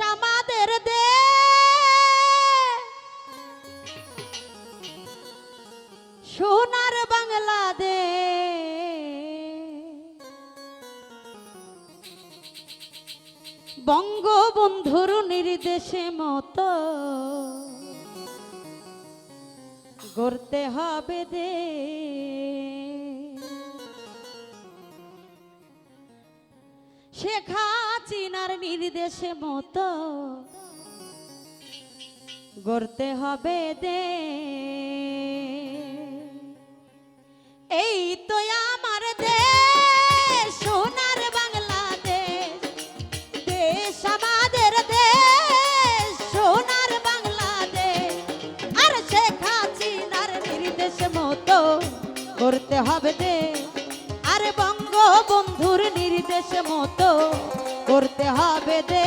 আমাদের দে। সোনার বাংলাদেশ। বঙ্গবন্ধুর নির্দেশে মতো গড়তে হবে দে। শেখ হাসিনার নির্দেশে মতো গড়তে হবে দে। এই তো আমার দেশ বাংলাদেশ, দেশ আমাদের দেশ, সোনার বাংলাদেশ। আর শেখ হাসিনার নির্দেশ মতো করতে হবে দে। আর করতে হবে দে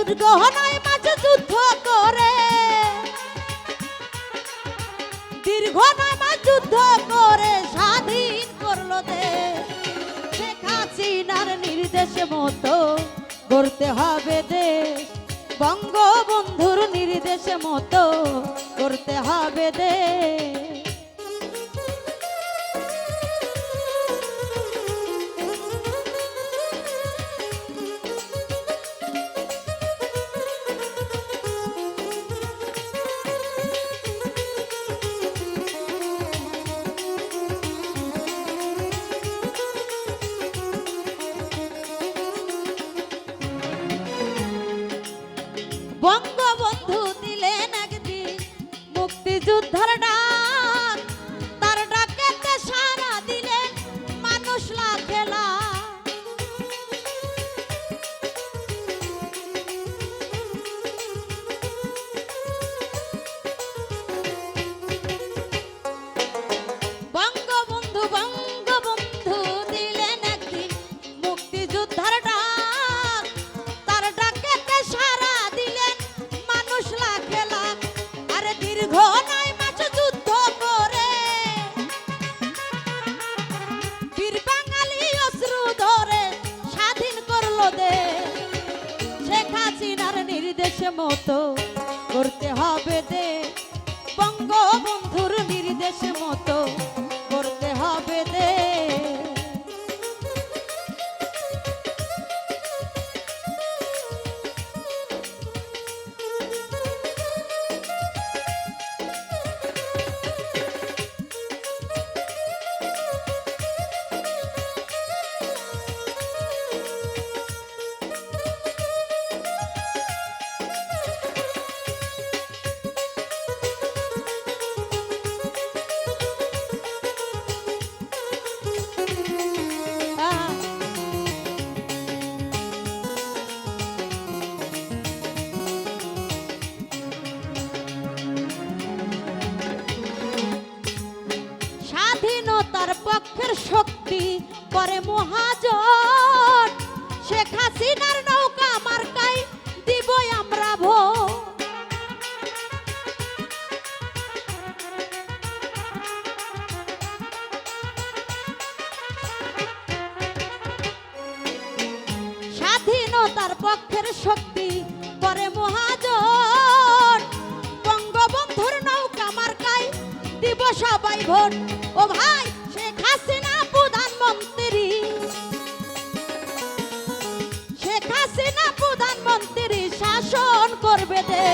দুর্গহনায় মাঝে যুদ্ধ করে। দীর্ঘ যুদ্ধ করে, স্বাধীন করল দেশ শেখ হাসিনার নির্দেশ মতো করতে হবে দেশ। বঙ্গবন্ধুর নির্দেশ মতো করতে হবে দেশ। মতো করতে হবে দে। বঙ্গবন্ধুর নির্দেশ মতো। স্বাধীনতার পক্ষের শক্তি করে মহাজন। শেখ হাসিনার নৌকা মার্কাই দিব আমরা ভোট। স্বাধীনতার পক্ষের শক্তি করে মহাজন। বঙ্গবন্ধুর নৌকা মার্কাই দিব সবাই ভোট। ও ভাই বেদে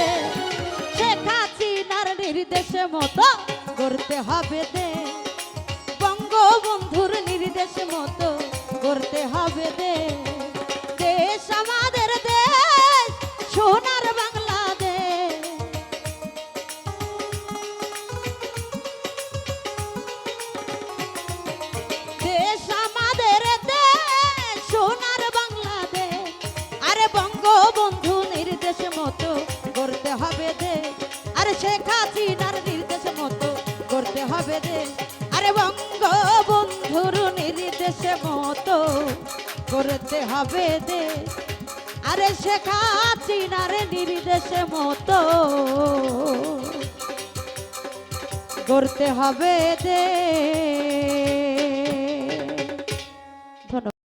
শেখ হাসিনার নির্দেশে মতো করতে হবে দে। বঙ্গবন্ধুর নির্দেশ মতো করতে হবে দে। দে আরে শেখ হাসিনার নির্দেশ মতো করতে হবে দে আরে বঙ্গবন্ধুর নির্দেশ মতো করতে হবে দে আরে শেখ হাসিনার নির্দেশ মতো করতে হবে দে